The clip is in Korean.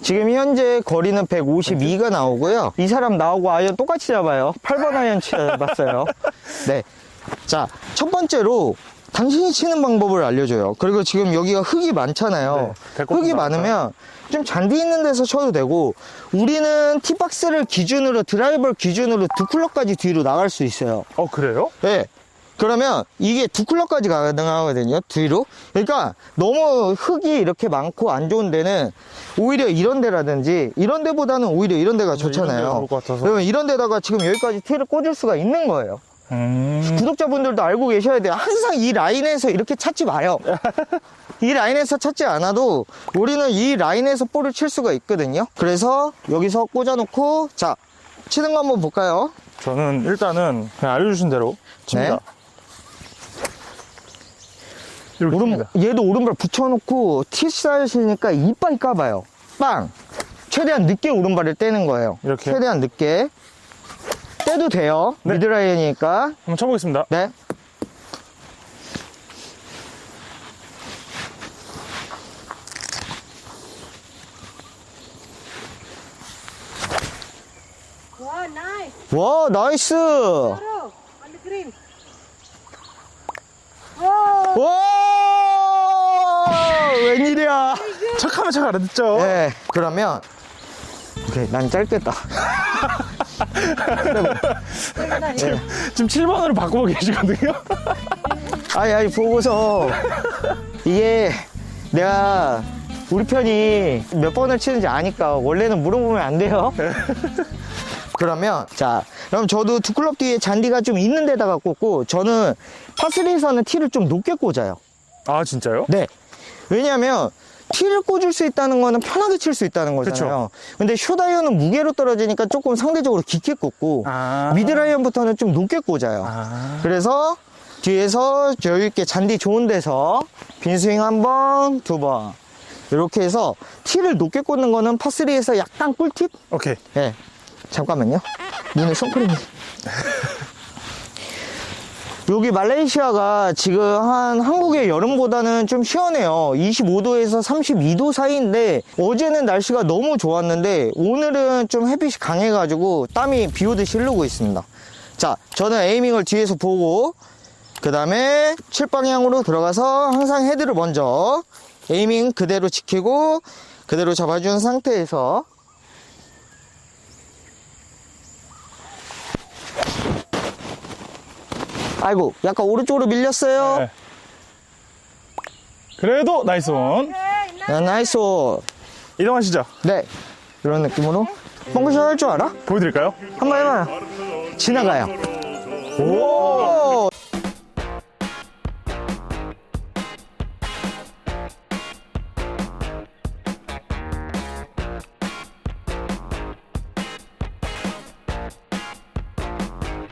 지금 현재 거리는 152가 나오고요. 이 사람 나오고 아이언 똑같이 잡아요. 8번 아이언 쳐봤어요. 네. 자, 첫 번째로 당신이 치는 방법을 알려줘요. 그리고 지금 여기가 흙이 많잖아요. 네, 흙이. 많으면 좀 잔디 있는 데서 쳐도 되고, 우리는 티박스를 기준으로, 드라이버를 기준으로 두 쿨러까지 뒤로 나갈 수 있어요. 어 그래요? 네. 그러면 이게 두 쿨러까지 가능하거든요. 뒤로. 그러니까 너무 흙이 이렇게 많고 안 좋은 데는 오히려 이런 데라든지 이런 데보다는 오히려 이런 데가 데가 좋잖아요. 그러면 이런 데다가 지금 여기까지 티를 꽂을 수가 있는 거예요. 음. 구독자분들도 알고 계셔야 돼요. 항상 이 라인에서 이렇게 찾지 마요. 이 라인에서 찾지 않아도 우리는 이 라인에서 볼을 칠 수가 있거든요. 그래서 여기서 꽂아놓고 자 치는 거 한번 볼까요? 저는 일단은 그냥 알려주신 대로 칩니다. 네. 오른. 얘도 오른발 붙여놓고 티샷이니까 이빨 까봐요. 빵! 최대한 늦게 오른발을 떼는 거예요. 이렇게? 최대한 늦게. 떼도 돼요. 네. 미드라이니까. 한번 쳐보겠습니다. 네. 와, 나이스! The green. Oh, 와! 착하면 잘 알아듣죠? 네. 그러면, 오케이, 난 짧겠다. 지금, 지금 7번으로 바꾸고 계시거든요. 아니, 아니, 보고서, 이게, 내가, 우리 편이 몇 번을 치는지 아니까, 원래는 물어보면 안 돼요. 그러면, 자, 그럼 저도 두 클럽 뒤에 잔디가 좀 있는 데다가 꽂고, 저는 파3에서는 티를 좀 높게 꽂아요. 아 진짜요? 네. 왜냐면, 티를 꽂을 수 있다는 거는 편하게 칠 수 있다는 거잖아요. 근데 쇼다이언은 무게로 떨어지니까 조금 상대적으로 깊게 꽂고, 아. 미드라이언부터는 좀 높게 꽂아요. 아. 그래서 뒤에서 여유 있게 잔디 좋은 데서 빈스윙 한 번, 두 번. 이렇게 해서 티를 높게 꽂는 거는 파3에서 약간 꿀팁? 오케이. 예. 잠깐만요. 눈에 선크림이. 여기 말레이시아가 지금 한 한국의 여름보다는 좀 시원해요. 25도에서 32도 사이인데 어제는 날씨가 너무 좋았는데 오늘은 좀 햇빛이 강해가지고 땀이 비 오듯이 흐르고 있습니다. 자, 저는 에이밍을 뒤에서 보고 그 다음에 칠방향으로 들어가서 항상 헤드를 먼저 에이밍 그대로 지키고 그대로 잡아준 상태에서 아이고 약간 오른쪽으로 밀렸어요 네. 그래도 나이스 nice. 야, 나이스 이동하시죠. 네 이런 느낌으로 뻥크샷 할 줄 알아? 보여드릴까요? 한번 해봐요 지나가요 오!